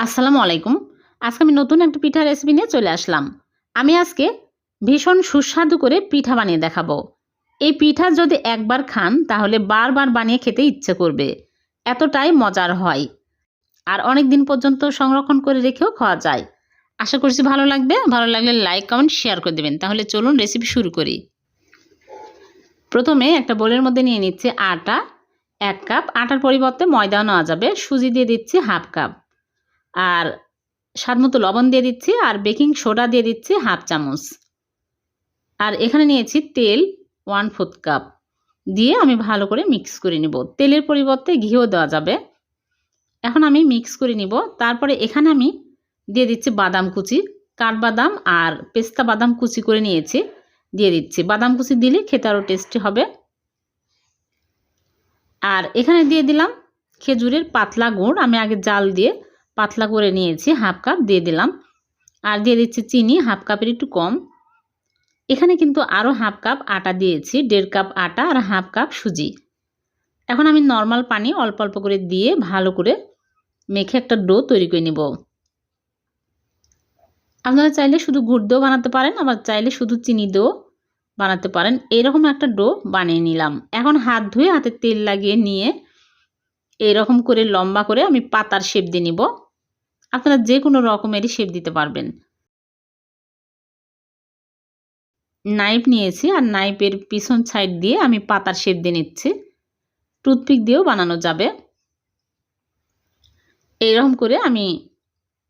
আসসালামু আলাইকুম। আজকে আমি নতুন একটা পিঠা রেসিপি নিয়ে চলে আসলাম। আমি আজকে ভীষণ সুস্বাদু করে পিঠা বানিয়ে দেখাবো। এই পিঠা যদি একবার খান, তাহলে বারবার বানিয়ে খেতে ইচ্ছে করবে। এতটাই মজার হয়। আর অনেক দিন পর্যন্ত সংরক্ষণ করে রেখেও খাওয়া যায়। আশা করছি ভালো লাগবে। ভালো লাগলে লাইক কমেন্ট শেয়ার করে দেবেন। তাহলে চলুন রেসিপি শুরু করি। প্রথমে একটা বোলের মধ্যে নিয়ে নিচ্ছি আটা। এক কাপ আটার পরিবর্তে ময়দাও নেওয়া যাবে। সুজি দিয়ে দিচ্ছি হাফ কাপ আর স্বাদ মতো লবণ দিয়ে দিচ্ছি আর বেকিং সোডা দিয়ে দিচ্ছি হাফ চামচ। আর এখানে নিয়েছি তেল ওয়ান ফোর্থ কাপ। দিয়ে আমি ভালো করে মিক্স করে নিব। তেলের পরিবর্তে ঘিও দেওয়া যাবে। এখন আমি মিক্স করে নিব। তারপরে এখানে আমি দিয়ে দিচ্ছি বাদাম কুচি, কাঠবাদাম আর পেস্তা বাদাম কুচি করে নিয়েছি। দিয়ে দিচ্ছি। বাদাম কুচি দিলে খেতে আরও টেস্টি হবে। আর এখানে দিয়ে দিলাম খেজুরের পাতলা গুড়। আমি আগে জাল দিয়ে পাতলা করে নিয়েছি, হাফ কাপ দিয়ে দিলাম। আর দিয়ে দিচ্ছি চিনি, হাফ কাপের একটু কম। এখানে কিন্তু আরও হাফ কাপ আটা দিয়েছি, দেড় কাপ আটা আর হাফ কাপ সুজি। এখন আমি নর্মাল পানি অল্প অল্প করে দিয়ে ভালো করে মেখে একটা ডো তৈরি করে নিব। আপনারা চাইলে শুধু গুড় দিয়েও বানাতে পারেন, আবার চাইলে শুধু চিনি দিয়েও বানাতে পারেন। এরকম একটা ডো বানিয়ে নিলাম। এখন হাত ধুয়ে হাতে তেল লাগিয়ে নিয়ে এরকম করে লম্বা করে আমি পাতার শেপ দিয়ে নিব। আপনারা যে কোনো রকমেরই শেপ দিতে পারবেন। নাইফ নিয়েছি আর নাইফের পিছন সাইড দিয়ে আমি পাতার শেপ দিয়ে নিচ্ছি। টুথপিক দিয়েও বানানো যাবে। এইরকম করে আমি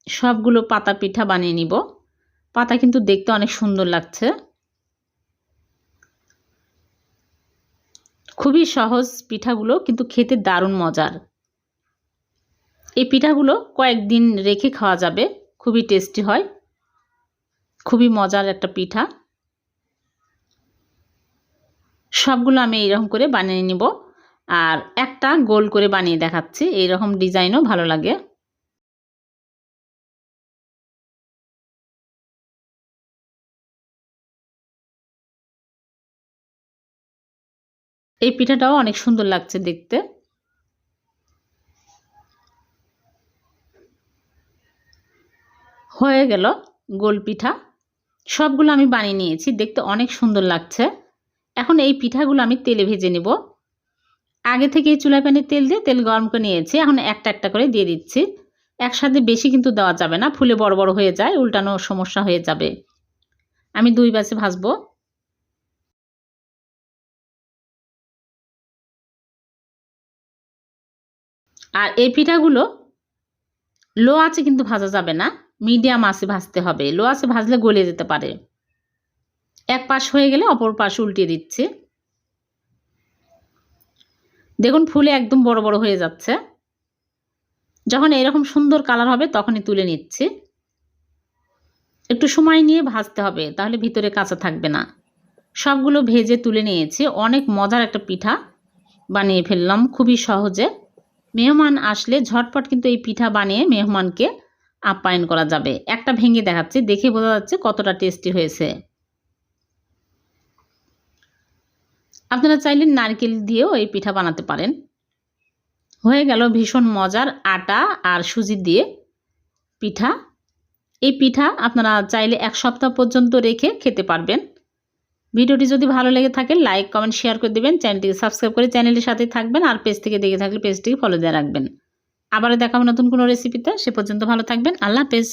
সবগুলো পাতা পিঠা বানিয়ে নিব। পাতা কিন্তু দেখতে অনেক সুন্দর লাগছে। খুবই সহজ পিঠাগুলো, কিন্তু খেতে দারুণ মজার। এই পিঠাগুলো কয়েকদিন রেখে খাওয়া যাবে। খুবই টেস্টি হয়। খুবই মজার একটা পিঠা। সবগুলো আমি এইরকম করে বানিয়ে নিব। আর একটা গোল করে বানিয়ে দেখাচ্ছি। এইরকম ডিজাইনও ভালো লাগে। এই পিঠাটাও অনেক সুন্দর লাগছে দেখতে। হয়ে গেল গোল পিঠা। সবগুলো আমি বানিয়ে নিয়েছি, দেখতে অনেক সুন্দর লাগছে। এখন এই পিঠাগুলো আমি তেলে ভেজে নেব। আগে থেকে চুলা প্যানে তেল দিয়ে তেল গরম করে নিয়েছি, এখন একটা একটা করে দিয়ে দিচ্ছি। একসাথে বেশি কিন্তু দেওয়া যাবে না, ফুলে বড় বড় হয়ে যায়, উল্টানো সমস্যা হয়ে যাবে। আমি দুই বাসে ভাজবো। আর এই পিঠাগুলো লো আছে কিন্তু ভাজা যাবে না। মিডিয়াম আছে ভাজতে হবে। লো আছে ভাজলে গলে যেতে পারে। এক পাশ হয়ে গেলে অপর পাশ উল্টিয়ে দিচ্ছি। দেখুন, ফুলে একদম বড় বড় হয়ে যাচ্ছে। যখন এরকম সুন্দর কালার হবে, তখনই তুলে নিচ্ছি। একটু সময় নিয়ে ভাজতে হবে, তাহলে ভিতরে কাঁচা থাকবে না। সবগুলো ভেজে তুলে নিয়েছি। অনেক মজার একটা পিঠা বানিয়ে ফেললাম, খুবই সহজে। মেহমান আসলে ঝটপট কিন্তু এই পিঠা বানিয়ে মেহমানকে আপ্যায়ন করা যাবে। একটা ভেঙে দেখাচ্ছি, দেখে বোঝা যাচ্ছে কতটা টেস্টি হয়েছে। আপনারা চাইলে নারকেল দিয়েও এই পিঠা বানাতে পারেন। হয়ে গেল ভীষণ মজার আটা আর সুজি দিয়ে পিঠা। এই পিঠা আপনারা চাইলে এক সপ্তাহ পর্যন্ত রেখে খেতে পারবেন। ভিডিওটি যদি ভালো লেগে থাকে, লাইক, কমেন্ট শেয়ার করে দেবেন। চ্যানেলটিকে সাবস্ক্রাইব করে চ্যানেলের সাথে থাকবেন আর পেজ থেকে দেখে থাকলে পেজটিকে ফলো দিয়ে রাখবেন। আবারও দেখাবো নতুন কোনো রেসিপিতে সে পর্যন্ত ভালো থাকবেন। আল্লাহ হাফেজ।